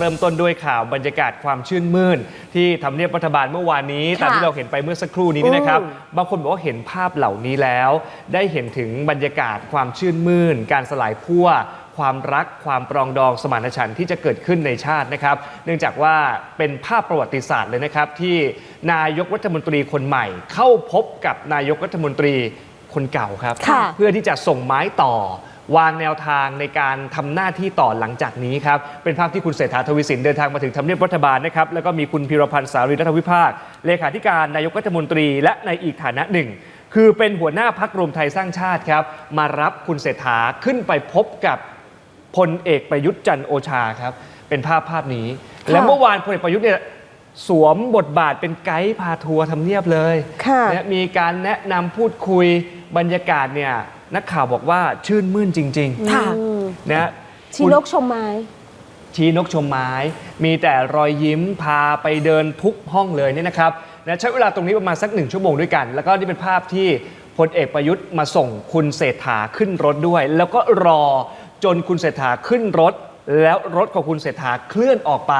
เริ่มต้นด้วยข่าวบรรยากาศความชื่นมื่น ที่ทำเนียบรัฐบาลเมื่อวานนี้ค่ะตามที่เราเห็นไปเมื่อสักครู่นี้นี่นะครับอืมบางคนบอกว่าเห็นภาพเหล่านี้แล้ว ได้เห็นถึงบรรยากาศความชื่นมื่น การสลายพั่วความรักความปรองดองสมานฉันท์ที่จะเกิดขึ้นในชาตินะครับ เนื่องจากว่าเป็นภาพประวัติศาสตร์เลยนะครับ ที่นายกรัฐมนตรีคนใหม่ เข้าพบกับนายกรัฐมนตรีคนเก่าครับค่ะเพื่อที่จะส่งไม้ต่อ วางแนวทางในการทำหน้าที่ต่อหลังจากนี้ครับ เป็นภาพที่คุณเศรษฐาทวีสินเดินทางมาถึงทำเนียบรัฐบาลนะครับ แล้วก็มีคุณพิรพันธ์สารีรัฐวิภาค เลขาธิการนายกรัฐมนตรีและในอีกฐานะหนึ่ง คือเป็นหัวหน้าพักรวมไทยสร้างชาติครับ มารับคุณเศรษฐาขึ้นไปพบกับพลเอกประยุทธ์จันทร์โอชาครับ เป็นภาพภาพนี้ และเมื่อวานพลเอกประยุทธ์เนี่ยสวมบทบาทเป็นไกด์พาทัวร์ทำเนียบเลยค่ะนะมีการแนะนำพูดคุยบรรยากาศเนี่ย นักข่าวบอกว่าชื่นมื่นจริงค่ะ ๆนะชีนกชมไม้ ชี้นกชมไม้ มีแต่รอยยิ้มพาไปเดินทุกห้องเลยเนี่ยนะครับนะใช้เวลาตรงนี้ประมาณสักหนึ่งชั่วโมงด้วยกัน แล้วก็นี่เป็นภาพที่พลเอกประยุทธ์มาส่งคุณเศรษฐาขึ้นรถด้วย แล้วก็รอจนคุณเศรษฐาขึ้นรถ แล้วรถของคุณเศรษฐาเคลื่อนออกไป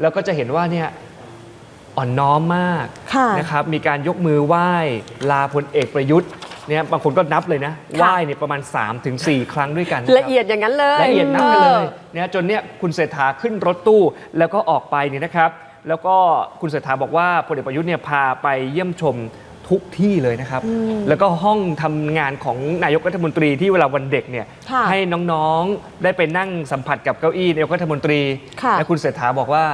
แล้วก็จะเห็นว่าเนี่ย อ่อนน้อมมากค่ะ นะครับมีการยกมือไหว้ลาพลเอกประยุทธ์ เนี่ยบางคนก็นับเลยนะไหว้เนี่ยประมาณ 3-4 ครั้งด้วยกันนครับละเอียดอย่างนั้นเลย ละเอียดนับไปเลยเนี่ยจนเนี่ยคุณเศรษฐาขึ้นรถตู้แล้วก็ออกไปเนี่ยนะครับ แล้วก็คุณเศรษฐาบอกว่าพลเอกประยุทธ์เนี่ยพาไปเยี่ยมชม ทุกที่เลยนะครับ แล้วก็ห้องทำงานของนายกรัฐมนตรีที่เวลาวันเด็กเนี่ยค่ะ ให้น้องๆได้ไปนั่งสัมผัสกับเก้าอี้นายกรัฐมนตรี ค่ะและคุณเศรษฐาบอกว่า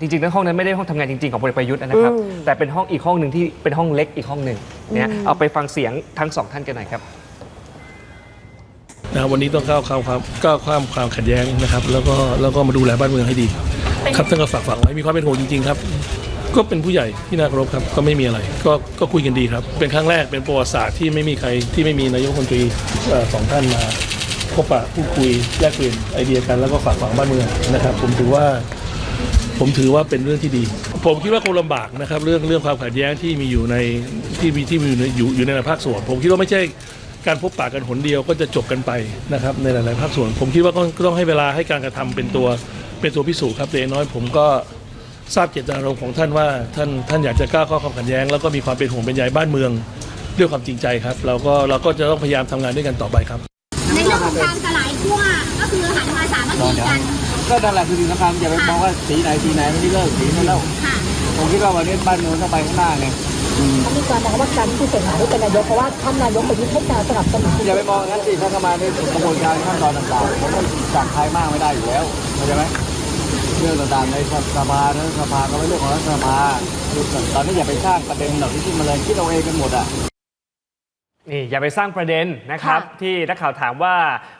จริงๆแล้วห้องนั้นไม่ได้ห้องทำงานจริงๆของพลเอกประยุทธ์นะครับ อืม แต่เป็นห้องอีกห้องหนึ่งที่เป็นห้องเล็กอีกห้องหนึ่งเนี่ยเอาไปฟังเสียงทั้งสองท่านกันหน่อยครับ นะครับวันนี้ต้องก้าวข้ามความก้าวข้ามความขัดแย้งนะครับ แล้วก็แล้วก็มาดูแลบ้านเมืองให้ดี ครับท่านก็ฝากฝังไว้มีความเป็นห่วงจริงๆครับ ก็เป็นผู้ใหญ่ที่น่าเคารพครับ ก็ไม่มีอะไร ก็ก็คุยกันดีครับ เป็นครั้งแรกเป็นประวัติศาสตร์ที่ไม่มีใครที่ไม่มีนายกรัฐมนตรีเอ่อสองท่านมาพบปะพูดคุยแลกเปลี่ยนไอเดียกันแล้วก็ฝากฝังบ้านเมืองนะครับ ผมถือว่า ผมถือว่าเป็นเรื่องที่ดี ผมคิดว่าคงลำบากนะครับ เรื่องเรื่องความขัดแย้งที่มีอยู่ในที่มีที่มีอยู่ในอยู่อยู่ในหลายภาคส่วน ผมคิดว่าไม่ใช่การพบปะกันหนเดียวก็จะจบกันไปนะครับในหลาย ๆ ภาคส่วน ผมคิดว่าก็ก็ต้องให้เวลาให้การกระทำเป็นตัวเป็นตัวพิสูจน์ครับแต่อย่างน้อยผมก็ ทราบเจตนารมณ์ของท่านว่าท่านท่านอยากจะกล้าข้อความขัดแย้ง แล้วก็มีความเป็นห่วงเป็นใยบ้านเมืองด้วยความจริงใจครับเราก็เราก็จะต้องพยายามทำงานด้วยกันต่อไปครับ ในเรื่องของการสลายขั้วก็คือหันมาสามัคคีกันก็นั่นแหละคือสิ่งสำคัญอย่าไปมองว่าสีไหนสีไหนไม่ได้เลิกสีนั้นแล้วค่ะผมคิดว่าวันนี้บ้านเมืองต้องไปข้างหน้าไงมีการมองว่าการที่คุณเศรษฐาได้เป็นนายกเพราะว่าท่านนายกประยุทธ์ให้การสนับสนุนอย่าไปมองอย่างนั้นสิถ้าเข้ามาในกระบวนการขั้นตอนต่างๆผมก็สั่งใครมากไม่ได้อยู่แล้วเข้าใจไหมเรื่องต่างๆในสภานั้นสภาก็เป็นเรื่องของรัฐสภาคือตอนนี้อย่าไปสร้างประเด็นเหล่านี้ขึ้นมาเลยคิดเอาเองกันหมดอะ นี่อย่าไปสร้างประเด็นนะครับ ค่ะ ที่นักข่าวถามว่า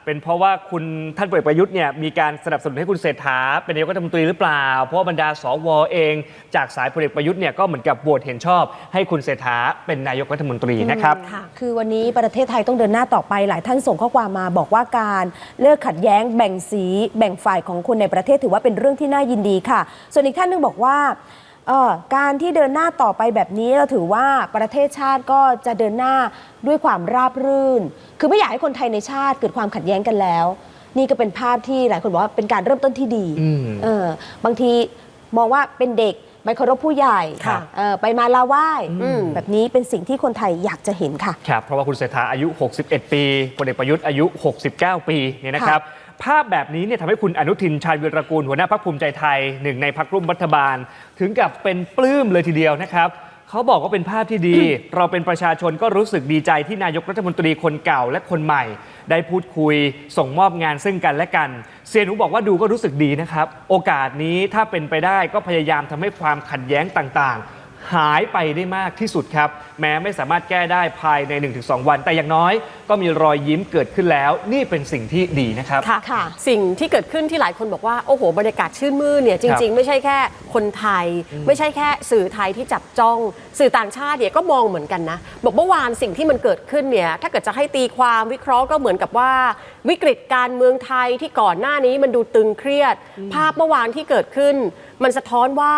เป็นเพราะว่าคุณท่านพลเอกประยุทธ์เนี่ยมีการสนับสนุนให้คุณเศรษฐาเป็นนายกรัฐมนตรีหรือเปล่า เพราะว่าบรรดาสวเอง จากสายพลเอกประยุทธ์เนี่ยก็เหมือนกับโหวตเห็นชอบ ให้คุณเศรษฐาเป็นนายกรัฐมนตรีนะครับ ค่ะคือวันนี้ประเทศไทยต้องเดินหน้าต่อไปหลายท่านส่งข้อความมาบอกว่าการเลิกขัดแย้งแบ่งสี แบ่งฝ่ายของคนในประเทศถือว่าเป็นเรื่องที่น่ายินดีค่ะ ส่วนอีกท่านหนึงบอกว่า เอ่อการที่เดินหน้าต่อไปแบบนี้เราถือว่าประเทศชาติก็จะเดินหน้าด้วยความราบรื่น คือไม่อยากให้คนไทยในชาติเกิดความขัดแย้งกันแล้ว นี่ก็เป็นภาพที่หลายคนบอกว่าเป็นการเริ่มต้นที่ดีอืมเออบางทีมองว่าเป็นเด็กไม่เคารพผู้ใหญ่ครับเอ่อไปมาลาไหว้แบบนี้เป็นสิ่งที่คนไทยอยากจะเห็นค่ะครับเพราะว่าคุณเศรษฐาอายุ 61 ปีพลเอกประยุทธ์อายุ 69 ปีเนี่ยนะครับ ภาพแบบนี้เนี่ยทำให้คุณอนุทินชาญวิรกูลหัวหน้าพักภูมิใจไทยหนึ่งในพักร่วมรัฐบาล ถึงกับเป็นปลื้มเลยทีเดียวนะครับเขาบอกว่าเป็นภาพที่ดี เราเป็นประชาชนก็รู้สึกดีใจที่นายกรัฐมนตรีคนเก่าและคนใหม่ ได้พูดคุยส่งมอบงานซึ่งกันและกัน เซียนหนูบอกว่าดูก็รู้สึกดีนะครับ โอกาสนี้ถ้าเป็นไปได้ก็พยายามทำให้ความขัดแย้งต่างๆ หายไปได้มากที่สุดครับ แม้ไม่สามารถแก้ได้ภายใน 1-2 วัน แต่อย่างน้อยก็มีรอยยิ้มเกิดขึ้นแล้ว นี่เป็นสิ่งที่ดีนะครับ ค่ะค่ะ สิ่งที่เกิดขึ้นที่หลายคนบอกว่า โอ้โห บรรยากาศชื่นมื่นเนี่ยจริง ๆ ไม่ใช่แค่คนไทย ไม่ใช่แค่สื่อไทยที่จับจ้อง สื่อต่างชาติเนี่ยก็มองเหมือนกันนะ บอกเมื่อวานสิ่งที่มันเกิดขึ้นเนี่ยถ้าเกิดจะให้ตีความวิเคราะห์ก็เหมือนกับว่า วิกฤตการเมืองไทยที่ก่อนหน้านี้มันดูตึงเครียด ภาพเมื่อวานที่เกิดขึ้น มันสะท้อนว่า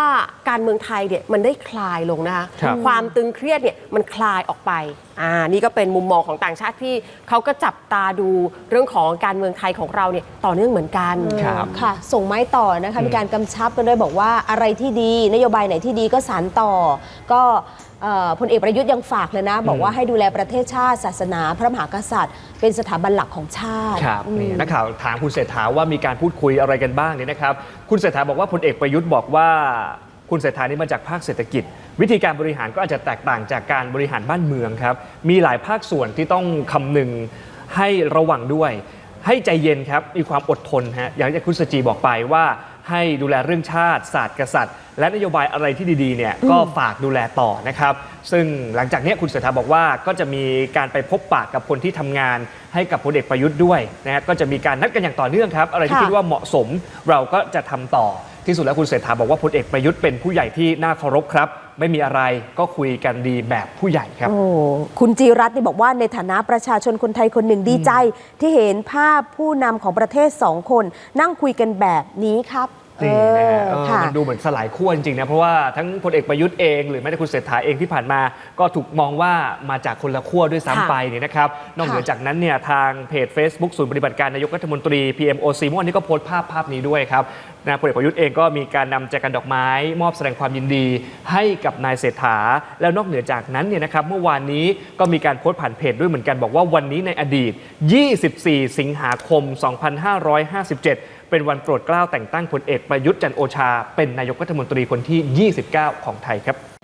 การเมืองไทยเนี่ยมันได้คลายลงนะคะครับความตึงเครียดเนี่ยมันคลายออกไปอ่านี่ก็เป็นมุมมองของต่างชาติที่เขาก็จับตาดูเรื่องของการเมืองไทยของเราเนี่ยต่อเนื่องเหมือนกันครับค่ะ ส่งไม้ต่อนะคะมีการกำชับกันด้วยบอกว่าอะไรที่ดี นโยบายไหนที่ดีก็สานต่อก็เอ่อพลเอกประยุทธ์ยังฝากเลยนะ บอกว่าให้ดูแลประเทศชาติศาสนา พระมหากษัตริย์ เป็นสถาบันหลักของชาติครับอืมนี่นักข่าวถามคุณเศรษฐาว่ามีการพูดคุยอะไรกันบ้างเนี่ยนะครับ คุณเศรษฐาบอกว่าพลเอกประยุทธ์บอกว่าคุณเศรษฐานี่มาจากภาคเศรษฐกิจ วิธีการบริหารก็อาจจะแตกต่างจากการบริหารบ้านเมืองครับ มีหลายภาคส่วนที่ต้องคำนึงให้ระวังด้วย ให้ใจเย็นครับมีความอดทนฮะอย่างที่คุณสจีบอกไปว่า ให้ดูแลเรื่องชาติศาสตร์กษัตริย์ และนโยบายอะไรที่ดีๆเนี่ยก็ฝากดูแลต่อนะครับ ซึ่งหลังจากเนี้ยคุณเศรษฐาบอกว่าก็จะมีการไปพบปะกับคนที่ทำงานให้กับพลเอกประยุทธ์ด้วยนะฮะก็จะมีการนัดกันอย่างต่อเนื่องครับ อะไรที่ค่ะคิดว่าเหมาะสมเราก็จะทำต่อที่สุดแล้วคุณเศรษฐาบอกว่าพลเอกประยุทธ์เป็นผู้ใหญ่ที่น่าเคารพครับ ไม่มีอะไรก็คุยกันดีแบบผู้ใหญ่ครับ โอ้คุณจีรัตน์นี่บอกว่าในฐานะประชาชนคนไทยคนหนึ่งดีใจ ที่เห็นภาพผู้นำของประเทศสองคน นั่งคุยกันแบบนี้ครับนี่นะฮะเออเออค่ะ มันดูเหมือนสลายขั้วจริงๆนะเพราะว่าทั้งพลเอกประยุทธ์เองหรือแม้แต่คุณเศรษฐาเองที่ผ่านมา ก็ถูกมองว่ามาจากคนละขั้วด้วยค่ะซ้ำไปเนี่ยนะครับนอกเหนือจากนั้นเนี่ยทางเพจ Facebook ศูนย์ปฏิบัติการนายกรัฐมนตรี PMOC เมื่อวานนี้ก็โพสต์ภาพภาพนี้ด้วยครับ นะพลเอกประยุทธ์เองก็มีการนำแจกันดอกไม้ มอบแสดงความยินดีให้กับนายเศรษฐา แล้วนอกเหนือจากนั้นเนี่ยนะครับเมื่อวานนี้ก็มีการโพสต์ผ่านเพจด้วยเหมือนกันบอกว่าวันนี้ในอดีต 24 สิงหาคม 2557 เป็นวันโปรดเกล้าแต่งตั้งพลเอกประยุทธ์จันโอชา เป็นนายกรัฐมนตรีคนที่ 29 ของไทยครับ